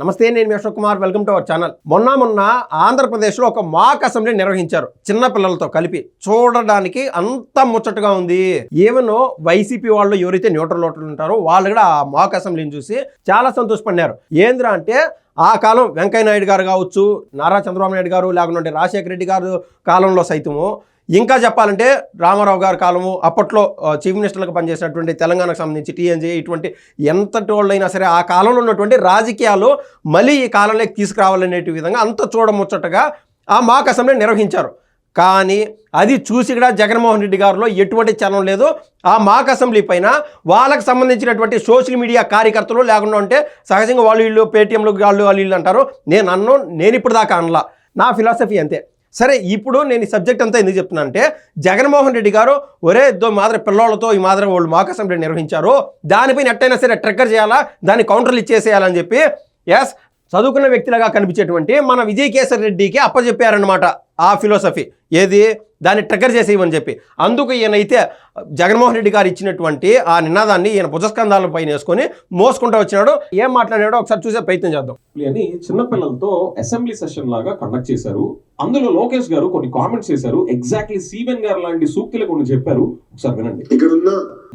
నమస్తే నేను మీ Ashok Kumar. Welcome to our channel. మొన్న మొన్న ఆంధ్రప్రదేశ్లో ఒక మాక్ అసెంబ్లీ నిర్వహించారు. చిన్న పిల్లలతో కలిపి. చూడడానికి అంత ముచ్చటగా ఉంది. ఈవెన్ వైసీపీ వాళ్ళు ఎవరైతే న్యూట్రల్ ఓటర్లు ఉంటారో వాళ్ళు కూడా ఆ మాక్ అసెంబ్లీని చూసి చాలా సంతోషపడినారు. ఏంద్రా అంటే ఆ కాలం వెంకయ్య నాయుడు గారు కావచ్చు నారా చంద్రబాబు నాయుడు గారు లేకుంటే రాజశేఖర రెడ్డి గారు కాలంలో సైతము ఇంకా చెప్పాలంటే రామారావు గారి కాలము అప్పట్లో చీఫ్ మినిస్టర్లకు పనిచేసినటువంటి తెలంగాణకు సంబంధించి టీఎన్జే ఇటువంటి ఎంతటి వాళ్ళైనా సరే ఆ కాలంలో ఉన్నటువంటి రాజకీయాలు మళ్ళీ ఈ కాలంలోకి తీసుకురావాలనే విధంగా అంత చూడముచ్చటగా ఆ మాక్ అసెంబ్లీ నిర్వహించారు. కానీ అది చూసి కూడా జగన్మోహన్ రెడ్డి గారిలో ఎటువంటి చలనం లేదు. ఆ మాక్ అసెంబ్లీ పైన వాళ్ళకి సంబంధించినటువంటి సోషల్ మీడియా కార్యకర్తలు లేకుండా ఉంటే సహజంగా వాళ్ళు వీళ్ళు పేటీఎంలు వాళ్ళు వాళ్ళు వీళ్ళు అంటారు. నేను అన్ను నేను ఇప్పుడు దాకా అనలా. నా ఫిలాసఫీ అంతే. సరే ఇప్పుడు నేను ఈ సబ్జెక్ట్ అంతా ఎందుకు చెప్తున్నా అంటే జగన్మోహన్ రెడ్డి గారు ఒరే ఇద్దో మాదిరి పిల్లలతో ఈ మాదిరి వాళ్ళు మాక్ అసెంబ్లీ నిర్వహించారు దానిపైన ఎట్టయినా సరే ట్రెక్కర్ చేయాలా దాని కౌంటర్లు ఇచ్చేసేయాలని చెప్పి ఎస్ చదువుకున్న వ్యక్తిలాగా కనిపించేటువంటి మన విజయ్ కేసర్ రెడ్డికి అప్పచెప్పారనమాట ఆ ఫిలాసఫీ. ఏది? దాన్ని ట్రిగర్ చేసేయమని చెప్పి. అందుకు ఈయనైతే జగన్మోహన్ రెడ్డి గారు ఇచ్చినటువంటి ఆ నినాదాన్ని ఈయన భుజస్కంధాల పైన వేసుకొని మోసుకుంటూ వచ్చినాడు. ఏం మాట్లాడాడో ఒకసారి చూసే ప్రయత్నం చేద్దాం. అని చిన్నపిల్లలతో అసెంబ్లీ సెషన్ లాగా కండక్ట్ చేశారు. అందులో లోకేష్ గారు కొన్ని కామెంట్స్ చేశారు. ఎగ్జాక్ట్లీ సీవెన్ గారు లాంటి సూక్తులు కొన్ని చెప్పారు. ఒకసారి వినండి. ఇక్కడున్న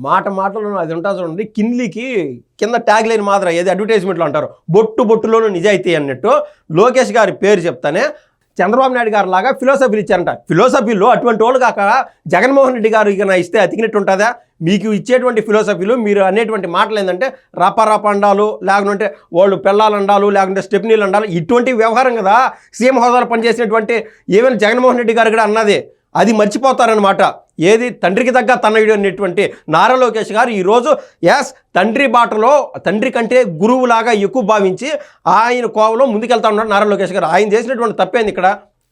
మాట మాటలో అది ఉంటుంది చూడండి. కిన్లీకి కింద ట్యాగ్ లైన్ మాత్రం ఏది? అడ్వర్టైజ్మెంట్లో అంటారు. బొట్టు బొట్టులోను నిజాయితీ అన్నట్టు లోకేష్ గారి పేరు చెప్తానే చంద్రబాబు నాయుడు గారు లాగా ఫిలాసఫీలు ఇచ్చారంట. ఫిలాసఫీలో అటువంటి వాళ్ళు కాక జగన్మోహన్ రెడ్డి గారు ఇక నా ఇస్తే అతికినట్టు ఉంటుందా? మీకు ఇచ్చేటువంటి ఫిలోసఫీలు మీరు అనేటువంటి మాటలు ఏంటంటే రపరప అండాలు లేకుంటే వాళ్ళు పెళ్ళాలు అండాలు లేకుంటే స్టెప్నీలు అండాలు ఇటువంటి వ్యవహారం కదా. సీఎం హోదాలో పనిచేసినటువంటి ఏమైనా జగన్మోహన్ రెడ్డి గారు కూడా అన్నది. అది మర్చిపోతారనమాట ఏది తండ్రికి తగ్గ తనయుడు అనేటువంటి నారా లోకేష్ గారు ఈరోజు ఎస్ తండ్రి బాటలో తండ్రి కంటే గురువులాగా ఎక్కువ భావించి ఆయన కోవలో ముందుకెళ్తా ఉన్నాడు నారా లోకేష్ గారు. ఆయన చేసినటువంటి తప్పేంది ఇక్కడ?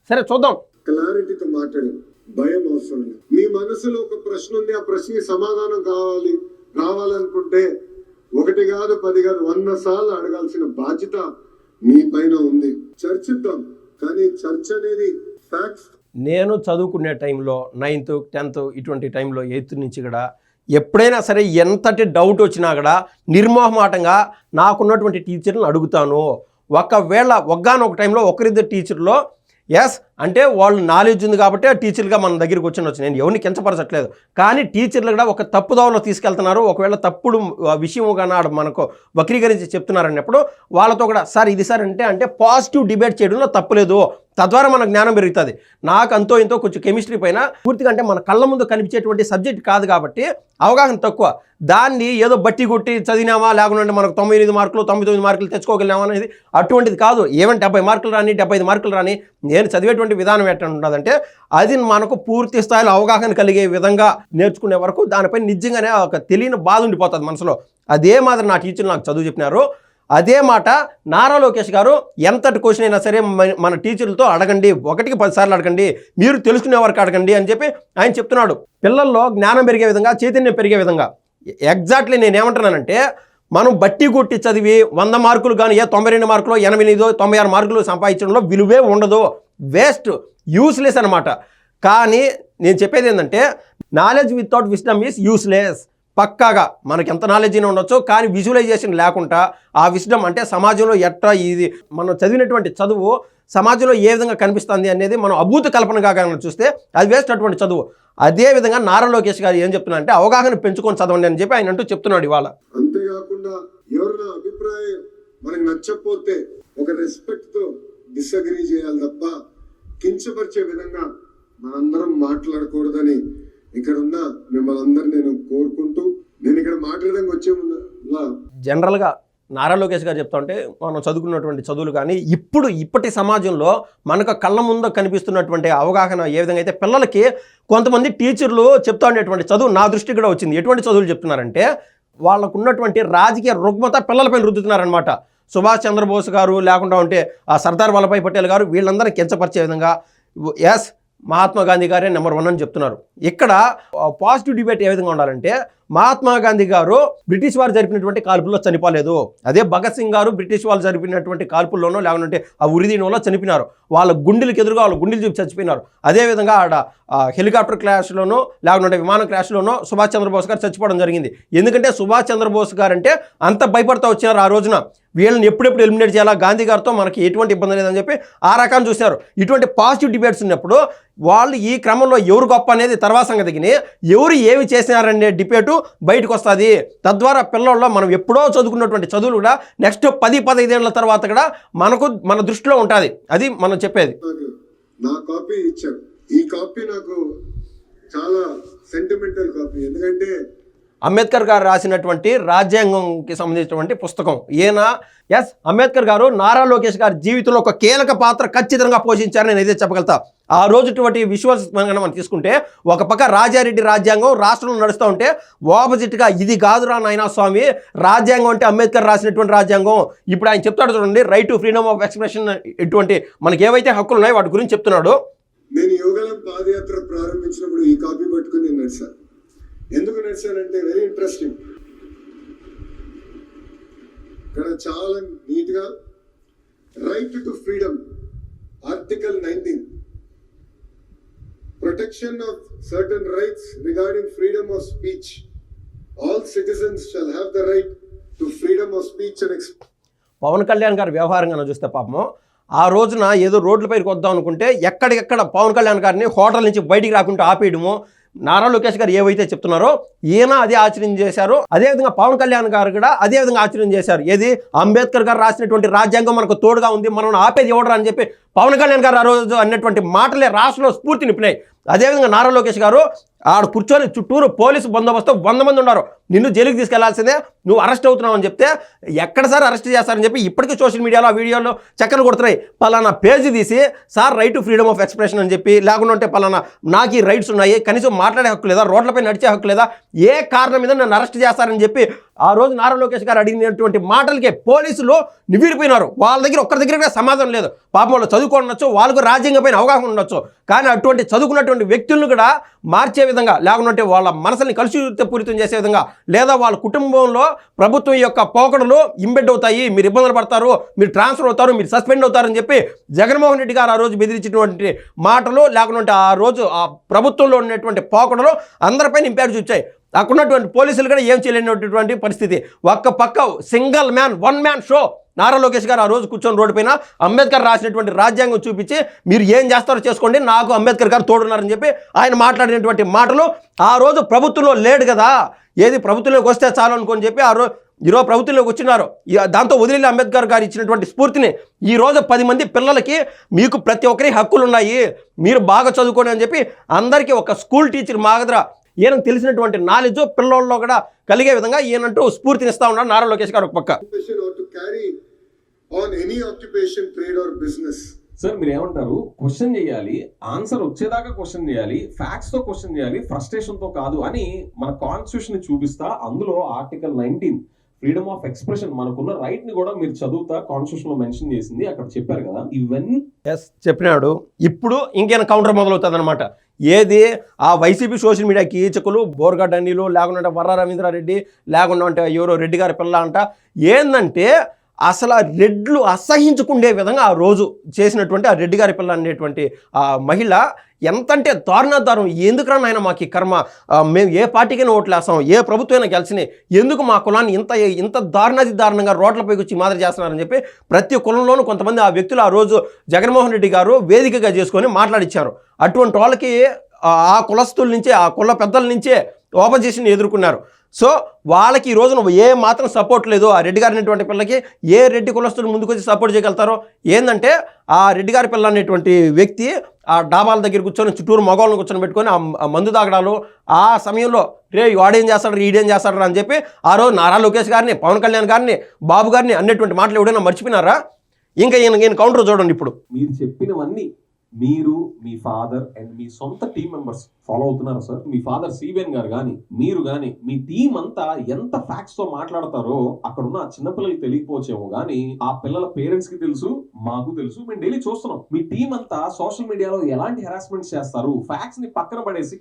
సరే చూద్దాం. క్లారిటీతో మాట్లాడి భయం అవసరం లేదు. మీ మనసులో ఒక ప్రశ్న ఉంది ఆ ప్రశ్నకి సమాధానం కావాలి రావాలనుకుంటే ఒకటి కాదు పది కాదు వంద సార్లు అడగాల్సిన బాధ్యత మీ పైన ఉంది. చర్చిద్దాం కానీ చర్చ అనేది ఫ్యాక్ట్స్ నేను చదువుకునే టైంలో నైన్త్ టెన్త్ ఇటువంటి టైంలో ఎయిత్ నుంచి కూడా ఎప్పుడైనా సరే ఎంతటి డౌట్ వచ్చినా కూడా నిర్మోహమాటంగా నాకున్నటువంటి టీచర్ని అడుగుతాను. ఒకవేళ ఒక్కనొక టైంలో ఒకరిద్దరు టీచర్లో ఎస్ అంటే వాళ్ళు నాలెడ్జ్ ఉంది కాబట్టి ఆ టీచర్లుగా మన దగ్గరికి వచ్చి నేను ఎవరిని కించపరచట్లేదు. కానీ టీచర్లు కూడా ఒక తప్పుదోవలో తీసుకెళ్తున్నారు. ఒకవేళ తప్పుడు విషయం కానీ మనకు వక్రీకరించి చెప్తున్నారు అన్నప్పుడు వాళ్ళతో కూడా సార్ ఇది సార్ అంటే అంటే పాజిటివ్ డిబేట్ చేయడంలో తప్పులేదు తద్వారా మన జ్ఞానం పెరుగుతుంది. నాకు అంతో ఇంతో కొంచెం కెమిస్ట్రీ పైన పూర్తిగా అంటే మన కళ్ళ ముందు కనిపించేటువంటి సబ్జెక్ట్ కాదు కాబట్టి అవగాహన తక్కువ. దాన్ని ఏదో బట్టి కొట్టి చదివినామా? లేకుంటే మనకు తొంభై ఎనిమిది మార్కులు తొంభై తొమ్మిది మార్కులు తెచ్చుకోగలిగామా అనేది అటువంటిది కాదు. ఏమైనా డెబ్బై మార్కులు రాని డెబ్బై ఐదు మార్కులు రాని నేను చదివేటువంటి విధానం ఎట్లా ఉండదంటే అది మనకు పూర్తి స్థాయిలో అవగాహన కలిగే విధంగా నేర్చుకునే వరకు దానిపై నిజంగానే ఒక తెలియని బాధ ఉండిపోతుంది మనసులో. అదే మాదిరి నా టీచర్ నాకు చదువు చెప్పినారు. అదే మాట నారా లోకేష్ గారు ఎంతటి క్వశ్చన్ అయినా సరే మన- మన టీచర్లతో అడగండి ఒకటికి పదిసార్లు అడగండి మీరు తెలుసుకునే వరకు అడగండి అని చెప్పి ఆయన చెప్తున్నాడు. పిల్లల్లో జ్ఞానం పెరిగే విధంగా చైతన్యం పెరిగే విధంగా. ఎగ్జాక్ట్లీ నేను ఏమంటున్నానంటే మనం బట్టి కొట్టి చదివి వంద మార్కులు కానీ ఏ తొంభై రెండు మార్కులు ఎనభై ఎనిమిదో తొంభై ఆరు మార్కులు సంపాదించడంలో విలువే ఉండదు. వేస్ట్ యూస్లెస్ అనమాట కానీ నేను చెప్పేది ఏంటంటే knowledge without wisdom is useless పక్కాగా మనకి ఎంత నాలెడ్జ్ అయినా ఉండొచ్చు కానీ విజువలైజేషన్ లేకుండా ఆ విజ్డమ్ అంటే సమాజంలో ఎట్లా ఇది మనం చదివినటువంటి చదువు సమాజంలో ఏ విధంగా కనిపిస్తుంది అనేది మనం అభూత కల్పనగా కనుక చూస్తే అది వేస్ట్ అటువంటి చదువు. అదే విధంగా నారా లోకేష్ గారు ఏం చెప్తున్నా అంటే అవగాహన పెంచుకొని చదవండి అని చెప్పి ఆయన అంటూ చెప్తున్నాడు ఇవాళ. అంతేకాకుండా ఎవరి అభిప్రాయం మనకు నచ్చకపోతే ఒక రెస్పెక్ట్తో డిసగ్రీ చేయాలి తప్ప కించపరిచే విధంగా మనందరం మాట్లాడకూడదని ఇక్కడ ఉన్న మిమ్మల్ని అందరు నేను కోరుకుంటూ నేను ఇక్కడ మాట్లాడడానికి వచ్చే ముందు జనరల్గా నారా లోకేష్ గారు చెప్తా ఉంటే మనం చదువుకున్నటువంటి చదువులు కానీ ఇప్పుడు ఇప్పటి సమాజంలో మనకు కళ్ళ ముందు కనిపిస్తున్నటువంటి అవగాహన ఏ విధంగా అయితే పిల్లలకి కొంతమంది టీచర్లు చెప్తా ఉండేటువంటి చదువు నా దృష్టికి కూడా వచ్చింది. ఎటువంటి చదువులు చెప్తున్నారంటే వాళ్ళకు ఉన్నటువంటి రాజకీయ రుగ్మత పిల్లలపైన రుద్దుతున్నారనమాట సుభాష్ చంద్రబోస్ గారు లేకుండా ఉంటే ఆ సర్దార్ వల్లభాయ్ పటేల్ గారు వీళ్ళందరినీ కించపరిచే విధంగా ఎస్ మహాత్మా గాంధీ గారే నెంబర్ వన్ అని చెప్తున్నారు. ఇక్కడ పాజిటివ్ డిబేట్ ఏ విధంగా ఉండాలంటే మహాత్మా గాంధీ గారు బ్రిటిష్ వారు జరిపినటువంటి కాల్పుల్లో చనిపోలేదు. అదే భగత్ సింగ్ గారు బ్రిటిష్ వాళ్ళు జరిపినటువంటి కాల్పుల్లోనో లేకుంటే ఆ ఉరిదీనంలో చనిపోయినారు. వాళ్ళ గుండెలకు ఎదురుగా వాళ్ళ గుండెలు చూపి చచ్చిపోయినారు. అదేవిధంగా ఆడ హెలికాప్టర్ క్రాష్లోనో లేకుంటే విమానం క్రాష్లోనో సుభాష్ చంద్రబోస్ గారు చచ్చిపోవడం జరిగింది. ఎందుకంటే సుభాష్ చంద్రబోస్ గారు అంటే అంత భయపడతా వచ్చినారు ఆ రోజున. వీళ్ళని ఎప్పుడెప్పుడు ఎలిమినేట్ చేయాలా? గాంధీ గారితో మనకి ఎటువంటి ఇబ్బంది లేదని చెప్పి ఆ రకాన్ని చూశారు. ఇటువంటి పాజిటివ్ డిబేట్స్ ఉన్నప్పుడు వాళ్ళు ఈ క్రమంలో ఎవరు గొప్ప అనేది తర్వాత సంగతికి ఎవరు ఏమి చేసినారనే డిబేటు బయటకు వస్తుంది తద్వారా పిల్లల్లో మనం ఎప్పుడో చదువుకున్నటువంటి చదువులు కూడా నెక్స్ట్ పది పదహైదేళ్ళ తర్వాత కూడా మనకు మన దృష్టిలో ఉంటుంది. అది మనం చెప్పేది. నా కాపీ ఇచ్చారు ఈ కాపీ నాకు చాలా సెంటిమెంటల్ కాపీ. ఎందుకంటే అంబేద్కర్ గారు రాసినటువంటి రాజ్యాంగంకి సంబంధించినటువంటి పుస్తకం. ఈయన ఎస్ అంబేద్కర్ గారు నారా లోకేష్ గారి జీవితంలో ఒక కీలక పాత్ర ఖచ్చితంగా పోషించారని నేను ఇదే చెప్పగలుగుతా. ఆ రోజుటువంటి విజువల్స్ మనం మనం తీసుకుంటే ఒక పక్క రాజారెడ్డి రాజ్యాంగం రాష్ట్రంలో నడుస్తూ ఉంటే ఆపోజిట్గా ఇది కాదురా నాయనా స్వామి రాజ్యాంగం అంటే అంబేద్కర్ రాసినటువంటి రాజ్యాంగం. ఇప్పుడు ఆయన చెప్తాడు చూడండి right to freedom of expression ఇటువంటి మనకి ఏవైతే హక్కులు ఉన్నాయో వాటి గురించి చెప్తున్నాడు. నేను యోగల పాదయాత్ర ప్రారంభించినప్పుడు ఈ కాపీ పట్టుకుని నేను నడిచాను ఎందుకు నడిచానంటే వెరీ ఇంట్రెస్టింగ్ ఇక్కడ చాలా నీట్గా right to freedom article nineteen protection of certain rights regarding freedom of speech all citizens shall have the right to freedom of speech and ex Pawan Kalyan గారి వ్యవహారంగా చూస్తే పాపము ఆ రోజున ఏదో రోడ్ల పైకి వద్దాం అనుకుంటే ఎక్కడికెక్కడ పవన్ కళ్యాణ్ గారిని హోటల్ నుంచి బయటికి రాకుండా ఆపేయడము. నారా లోకేష్ గారు ఏవైతే చెప్తున్నారో ఈయన అదే ఆచరణ చేశారు. అదేవిధంగా పవన్ కళ్యాణ్ గారు కూడా అదే విధంగా ఆచరణ చేశారు. ఏది? అంబేద్కర్ గారు రాసినటువంటి రాజ్యాంగం మనకు తోడుగా ఉంది మనం ఆపేది ఎవడరా అని చెప్పి పవన్ కళ్యాణ్ గారు ఆ రోజు అన్నటువంటి మాటలే రాష్ట్రంలో స్ఫూర్తినిపినాయి. అదేవిధంగా నారా లోకేష్ గారు ఆడు కూర్చొని చుట్టూరు పోలీసు బందోబస్తు వంద మంది ఉన్నారు. నిన్ను జైలుకి తీసుకెళ్ళాల్సిందే. నువ్వు అరెస్ట్ అవుతున్నావు అని చెప్తే ఎక్కడ సార్ అరెస్ట్ చేస్తారని చెప్పి ఇప్పటికీ సోషల్ మీడియాలో ఆ వీడియోలో చక్కర్లు కొడుతున్నాయి. పలానా పేజీ తీసి sir right to freedom of expression అని చెప్పి లేకుండా ఉంటే పలానా నాకు ఈ రైట్స్ ఉన్నాయి. కనీసం మాట్లాడే హక్కు లేదా రోడ్లపై నడిచే హక్కు లేదా ఏ కారణం మీద నన్ను అరెస్ట్ చేస్తారని చెప్పి ఆ రోజు నారా లోకేష్ గారు అడిగినటువంటి మాటలకే పోలీసులు నివిడిపోయినారు వాళ్ళ దగ్గర ఒక్కరి దగ్గర కూడా సమాధానం లేదు. పాపం వాళ్ళు చదువుకోవచ్చు వాళ్ళకు రాజ్యాంగం పైన అవగాహన ఉండొచ్చు. కానీ అటువంటి చదువుకున్నటువంటి వ్యక్తులను కూడా మార్చే విధంగా లేకుంటే వాళ్ళ మనసుని కలుషితపూరితం చేసే విధంగా లేదా వాళ్ళ కుటుంబంలో ప్రభుత్వం యొక్క పోకడలు ఇంబెడ్ అవుతాయి. మీరు ఇబ్బందులు పడతారు మీరు ట్రాన్స్ఫర్ అవుతారు మీరు సస్పెండ్ అవుతారని చెప్పి జగన్మోహన్ రెడ్డి గారు ఆ రోజు బెదిరించినటువంటి మాటలు లేకుంటే ఆ రోజు ఆ ప్రభుత్వంలో ఉన్నటువంటి పోకడలు అందరిపైన ఇంపాక్ట్ చూచాయి అక్కడున్నటువంటి పోలీసులు కూడా ఏం చేయలేనటువంటి పరిస్థితి. ఒక్క పక్క single man one man show. Nara Lokesh గారు ఆ రోజు కూర్చొని రోడ్డు పైన అంబేద్కర్ రాసినటువంటి రాజ్యాంగం చూపించి మీరు ఏం చేస్తారో చేసుకోండి నాకు అంబేద్కర్ గారు తోడున్నారని చెప్పి ఆయన మాట్లాడినటువంటి మాటలు ఆ రోజు ప్రభుత్వంలో లేడు కదా. ఏది ప్రభుత్వంలోకి వస్తే చాలు అనుకొని చెప్పి ఆ రోజు ఈరోజు ప్రభుత్వంలోకి వచ్చినారు. దాంతో వదిలి అంబేద్కర్ గారు ఇచ్చినటువంటి స్ఫూర్తిని ఈ రోజు పది మంది పిల్లలకి మీకు ప్రతి ఒక్కరి హక్కులు ఉన్నాయి మీరు బాగా చదువుకోండి అని చెప్పి అందరికీ ఒక స్కూల్ టీచర్ మాగద్ర ఈయనకు తెలిసినటువంటి నాలెడ్జ్ పిల్లల్లో కూడా కలిగే విధంగా ఈయనంటూ స్ఫూర్తినిస్తా ఉన్నాడు నారా లోకేష్ గారు ఒక పక్క any occupation, trade or business. Sir మీరు ఏమంటారు క్వశ్చన్ చేయాలి ఆన్సర్ వచ్చేదాకా క్వశ్చన్ చేయాలి ఫ్యాక్ట్స్తో క్వశ్చన్ చేయాలి ఫ్రస్ట్రేషన్తో కాదు అని మన కాన్స్టిట్యూషన్ చూపిస్తా అందులో article nineteen freedom of expression మనకున్న రైట్ని కూడా మీరు చదువుతా కాన్స్టిట్యూషన్లో మెన్షన్ చేసింది అక్కడ చెప్పారు కదా ఇవన్నీ ఎస్ చెప్పినాడు. ఇప్పుడు ఇంకేనా కౌంటర్ మొదలవుతుంది అనమాట ఏది? ఆ వైసీపీ సోషల్ మీడియా కీచకులు బోర్గడ్డ అనిలు లేకుండా వర్ర రవీంద్రారెడ్డి లేకుండా అంటే ఎవరో రెడ్డి గారి పిల్ల అంట ఏందంటే అసలు ఆ రెడ్లు అసహించుకుండే విధంగా ఆ రోజు చేసినటువంటి ఆ రెడ్డి గారి పిల్ల అనేటువంటి ఆ మహిళ ఎంతంటే దారుణ దారుణం ఎందుకురా నాయన మాకు ఈ కర్మ? మేము ఏ పార్టీకైనా ఓట్లు వేస్తాం ఏ ప్రభుత్వమైనా గెలిచినాయి ఎందుకు మా కులాన్ని ఇంత ఇంత దారుణాది దారుణంగా రోడ్లపైకి వచ్చి మాదిరి చేస్తున్నారని చెప్పి ప్రతి కులంలోనూ కొంతమంది ఆ వ్యక్తులు ఆ రోజు జగన్మోహన్ రెడ్డి గారు వేదికగా చేసుకొని మాట్లాడిచ్చారు. అటువంటి వాళ్ళకి ఆ ఆ కులస్తుల నుంచే ఆ కుల పెద్దల నుంచే ఓపజిషన్ ఎదుర్కొన్నారు. సో వాళ్ళకి ఈ రోజున ఏ మాత్రం సపోర్ట్ లేదు. ఆ రెడ్డి గారు అనేటువంటి పిల్లకి ఏ రెడ్డి కులస్తులు ముందుకు వచ్చి సపోర్ట్ చేయగలుగుతారో? ఏంటంటే ఆ రెడ్డి గారి పిల్ల అనేటువంటి వ్యక్తి ఆ డాబాల దగ్గర కూర్చొని చుట్టూరు మగవాళ్ళని కూర్చొని పెట్టుకొని ఆ మందు తాగడాలు ఆ సమయంలో రే వాడేం చేస్తాడు ఈడేం చేస్తాడు అని చెప్పి ఆ రోజు నారా లోకేష్ గారిని పవన్ కళ్యాణ్ గారిని బాబు గారిని అన్నటువంటి మాటలు ఎవడైనా మర్చిపోయినారా? ఇంకా ఈయన ఈయన కౌంటర్ చూడండి ఇప్పుడు. మీరు చెప్పినవన్నీ మీరు మీ ఫాదర్ అండ్ మీ సొంత టీం మెంబర్స్ ఫాలో అవుతున్నారు సార్ మీ ఫాదర్ సిబిఎన్ గారు కానీ మీరు కానీ మీ టీం అంతా ఎంత ఫ్యాక్ట్స్తో మాట్లాడతారో అక్కడ ఉన్న చిన్నపిల్లలకి తెలియకపోవచ్చేమో కానీ ఆ పిల్లల పేరెంట్స్కి తెలుసు మాకు తెలుసు మేము డైలీ చూస్తున్నాం. మీ టీం అంతా సోషల్ మీడియాలో ఎలాంటి హెరాస్మెంట్స్ చేస్తారు? ఫ్యాక్ట్స్ని పక్కన పడేసి.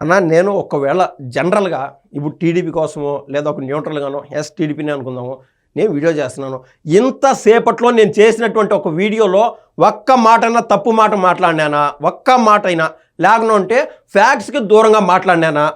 అన్న నేను ఒకవేళ జనరల్గా ఇప్పుడు టీడీపీ కోసమో లేదా ఒక న్యూట్రల్గానో ఎస్ టీడీపీని అనుకుందాము నేను వీడియో చేస్తున్నాను. ఇంతసేపట్లో నేను చేసినటువంటి ఒక వీడియోలో ఒక్క మాటైనా తప్పు మాట మాట్లాడినానా? ఒక్క మాట అయినా లేకుండా ఫ్యాక్ట్స్కి దూరంగా మాట్లాడినానా?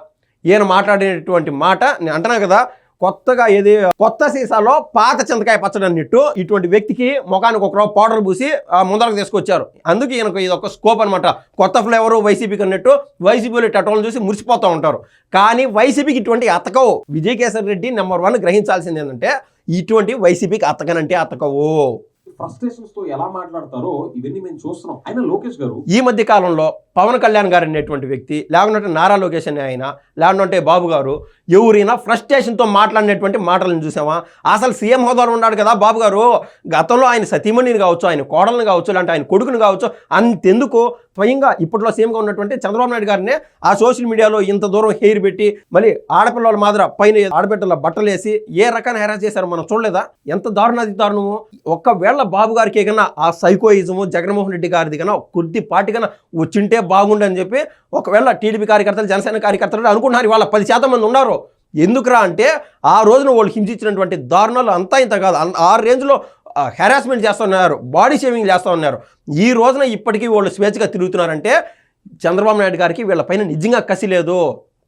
ఈయన మాట్లాడినటువంటి మాట నేను అంటున్నాను కదా కొత్తగా ఏది కొత్త సీసాలో పాత చింతకాయ పచ్చడి అన్నట్టు ఇటువంటి వ్యక్తికి ముఖానికి ఒక పౌడర్ పూసి ఆ, ముందరకు తీసుకొచ్చారు. అందుకే ఈయనకు ఇది ఒక స్కోప్ అనమాట కొత్త ఫ్లేవర్ వైసీపీకి అన్నట్టు వైసీపీలో టటోలు చూసి మురిసిపోతూ ఉంటారు. కానీ వైసీపీకి ఇటువంటి అతకవు విజయ్ కేసరి రెడ్డి నెంబర్ వన్ గ్రహించాల్సింది ఏంటంటే ఇటువంటి వైసీపీకి అతకనంటే అతకవు. ఫ్రస్ట్రేషన్స్తో ఎలా మాట్లాడతారో ఇవన్నీ మేము చూస్తున్నాం. అయినా లోకేష్ గారు ఈ మధ్య కాలంలో పవన్ కళ్యాణ్ గారు అనేటువంటి వ్యక్తి లేకుంటే నారా లోకేష్ అనే ఆయన లేకుంటే బాబు గారు ఎవరైనా ఫ్రస్ట్రేషన్తో మాట్లాడినటువంటి మాటలను చూసామా? అసలు సీఎం హోదాలో ఉన్నాడు కదా బాబు గారు. గతంలో ఆయన సతీమణిని కావచ్చు ఆయన కోడలను కావచ్చు లేదంటే ఆయన కొడుకుని కావచ్చు అంతెందుకు? స్వయంగా ఇప్పట్లో సీఎంగా ఉన్నటువంటి చంద్రబాబు నాయుడు గారినే ఆ సోషల్ మీడియాలో ఇంత దూరం హెయిర్ పెట్టి మళ్ళీ ఆడపిల్లల మాదిర పైన ఆడబిడ్డల బట్టలు వేసి ఏ రకాన్ని హెరాస్ చేశారో మనం చూడలేదా? ఎంత దారుణాది దారుణము? ఒక్కవేళ బాబు గారికి కన్నా ఆ సైకోయిజము జగన్మోహన్ రెడ్డి గారిది కన్నా కొద్దిపాటి కన్నా వచ్చింటే బాగుండని చెప్పి ఒకవేళ టీడీపీ కార్యకర్తలు జనసేన కార్యకర్తలు అనుకుంటున్నారు వాళ్ళ పది శాతం మంది ఉన్నారు. ఎందుకురా అంటే ఆ రోజున వాళ్ళు హింసించినటువంటి దారుణాలు అంతా ఇంత కాదు. ఆ రేంజ్లో హెరాస్మెంట్ చేస్తూ ఉన్నారు బాడీ షేవింగ్ చేస్తూ ఉన్నారు. ఈ రోజున ఇప్పటికీ వాళ్ళు స్వేచ్ఛగా తిరుగుతున్నారంటే చంద్రబాబు నాయుడు గారికి వీళ్ళపైన నిజంగా కసి లేదు.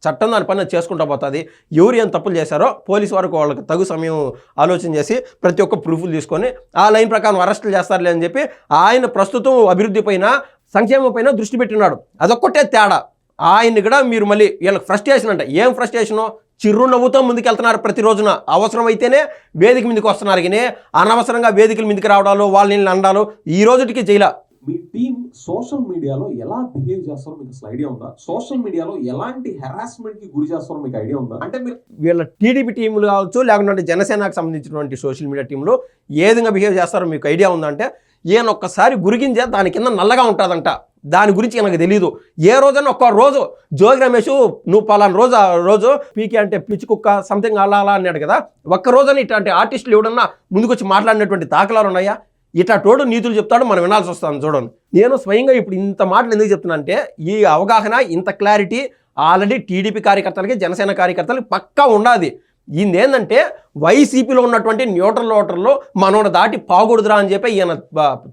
చట్టం దాని పని చేసుకుంటా పోతుంది. ఎవరు ఏం తప్పులు చేశారో పోలీసు వరకు వాళ్ళకి తగు సమయం ఆలోచన చేసి ప్రతి ఒక్క ప్రూఫ్లు తీసుకొని ఆ లైన్ ప్రకారం అరెస్టులు చేస్తారులే అని చెప్పి ఆయన ప్రస్తుతం అభివృద్ధి పైన సంక్షేమం పైన దృష్టి పెట్టినాడు. అదొక్కటే తేడా. ఆయన్ని కూడా మీరు మళ్ళీ వీళ్ళకి ఫ్రస్ట్రేషన్ అంట. ఏం ఫ్రస్ట్రేషను చిరు నవ్వుతో ముందుకెళ్తున్నారు ప్రతి రోజున అవసరమైతేనే వేదిక మీదకి వస్తున్నారు. కానీ అనవసరంగా వేదికల మీదకి రావడాలు వాళ్ళని అండాలు ఈ రోజుటికి జైలా. మీ టీం సోషల్ మీడియాలో ఎలా బిహేవ్ చేస్తారో మీకు అసలు ఐడియా ఉందా? సోషల్ మీడియాలో ఎలాంటి హెరాస్మెంట్కి గురి చేస్తారో మీకు ఐడియా ఉందా? అంటే మీరు వీళ్ళ టీడీపీ టీములు కావచ్చు లేకుంటే జనసేనకు సంబంధించినటువంటి సోషల్ మీడియా టీంలు ఏ విధంగా బిహేవ్ చేస్తారో మీకు ఐడియా ఉందంటే ఈయన ఒక్కసారి గురిగించే దాని కింద నల్లగా ఉంటుందంట. దాని గురించి నాకు తెలియదు ఏ రోజైనా ఒక్క రోజు జోగి రమేష్ నువ్వు పలానా రోజు ఆ రోజు పీకే అంటే పిచ్చి కుక్క సంథింగ్ అలా అలా అన్నాడు కదా. ఒక్క రోజున ఇట్లాంటి ఆర్టిస్టులు ఎవడన్నా ముందుకొచ్చి మాట్లాడినటువంటి దాఖలాలు ఉన్నాయా? ఇట్లా తోడు నీతులు చెప్తాడు మనం వినాల్సి వస్తుంది చూడండి. నేను స్వయంగా ఇప్పుడు ఇంత మాటలు ఎందుకు చెప్తున్నా అంటే ఈ అవగాహన ఇంత క్లారిటీ ఆల్రెడీ టీడీపీ కార్యకర్తలకి జనసేన కార్యకర్తలకి పక్కా ఉండాది ఏంటంటే వైసీపీలో ఉన్నటువంటి న్యూట్రల్ ఓటర్లు మనోడు దాటి పాకూడదురా అని చెప్పి ఈయన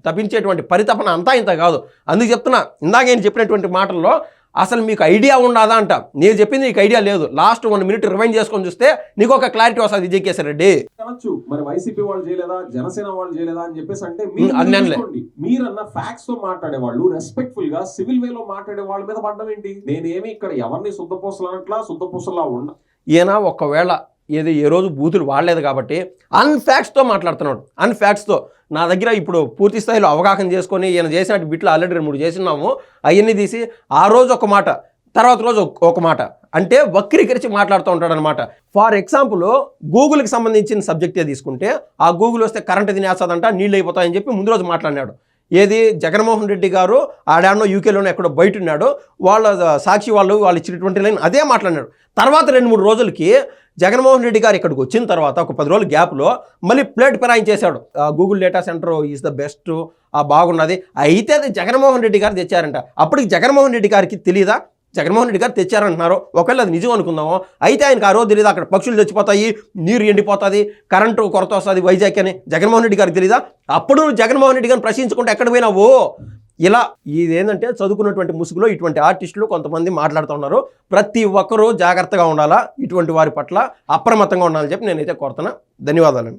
తప్పించేటువంటి పరితపన అంతా ఇంత కాదు. అందుకు చెప్తున్నా ఇందాక నేను చెప్పినటువంటి మాటల్లో అసలు మీకు ఐడియా ఉండదా అంట. నేను చెప్పింది నీకు ఐడియా లేదు. లాస్ట్ వన్ మినిట్ రివైండ్ చేసుకొని చూస్తే నీకు ఒక క్లారిటీ వస్తుంది విజయ్ కేసరి రెడ్డి. అనొచ్చు మరి వైసీపీ వాళ్ళు చేయలేదా జనసేన వాళ్ళు చేయలేదా అని చెప్పేసి అంటే. మీరన్న ఫ్యాక్ట్స్తో మాట్లాడే వాళ్ళు రెస్పెక్ట్ఫుల్గా సివిల్ వే లో మాట్లాడే వాళ్ళ మీద పడ్డం ఏంటి? నేనేమి ఇక్కడ ఎవరిని శుద్ధపూసలు అనట్లా శుద్ధపూసలా ఉండ ఈయన ఒకవేళ ఏది ఏ రోజు బూతులు వాడలేదు కాబట్టి అన్ఫ్యాక్ట్స్తో మాట్లాడుతున్నాడు. అన్ఫ్యాక్ట్స్తో నా దగ్గర ఇప్పుడు పూర్తి స్థాయిలో అవగాహన చేసుకొని ఈయన చేసినట్టు బిట్లు ఆల్రెడీ రెండు మూడు చేసినాము అవన్నీ తీసి ఆ రోజు ఒక మాట తర్వాత రోజు ఒక- ఒక మాట. అంటే వక్రీకరించి మాట్లాడుతూ ఉంటాడు అనమాట ఫర్ ఎగ్జాంపుల్ గూగుల్కి సంబంధించిన సబ్జెక్టే తీసుకుంటే ఆ గూగుల్ వస్తే కరెంట్ తినేస్తుందంట నీళ్ళు అయిపోతాయని చెప్పి ముందు రోజు మాట్లాడినాడు. ఏది జగన్మోహన్ రెడ్డి గారు ఆడానో యూకేలోనో ఎక్కడో బయట ఉన్నాడు. వాళ్ళ సాక్షి వాళ్ళు వాళ్ళు ఇచ్చినటువంటి లైన్ అదే మాట్లాడినాడు. తర్వాత రెండు మూడు రోజులకి జగన్మోహన్ రెడ్డి గారు ఇక్కడికి వచ్చిన తర్వాత ఒక పది రోజుల గ్యాప్లో మళ్ళీ ప్లేట్ చేశాడు Google data centre is the best ఆ బాగున్నది. అయితే అది జగన్మోహన్ రెడ్డి గారు తెచ్చారంట. అప్పటికి జగన్మోహన్ రెడ్డి గారికి తెలియదా జగన్మోహన్ రెడ్డి గారు తెచ్చారంటున్నారు. ఒకవేళ అది నిజం అనుకుందాము? అయితే ఆయనకు ఆ రోజు తెలియదు అక్కడ పక్షులు చచ్చిపోతాయి నీరు ఎండిపోతుంది కరెంటు కొరత వస్తుంది వైజాగ్ అని జగన్మోహన్ రెడ్డి గారికి తెలియదా అప్పుడు జగన్మోహన్ రెడ్డి గారిని ప్రశ్నించుకుంటే ఎక్కడ పోయినావు? ఇలా ఇదేంటంటే చదువుకున్నటువంటి ముసుగులో ఇటువంటి ఆర్టిస్టులు కొంతమంది మాట్లాడుతున్నారు ప్రతి ఒక్కరూ జాగ్రత్తగా ఉండాలా? ఇటువంటి వారి పట్ల అప్రమత్తంగా ఉండాలని చెప్పి నేనైతే కోరుతున్నా. ధన్యవాదాలండి.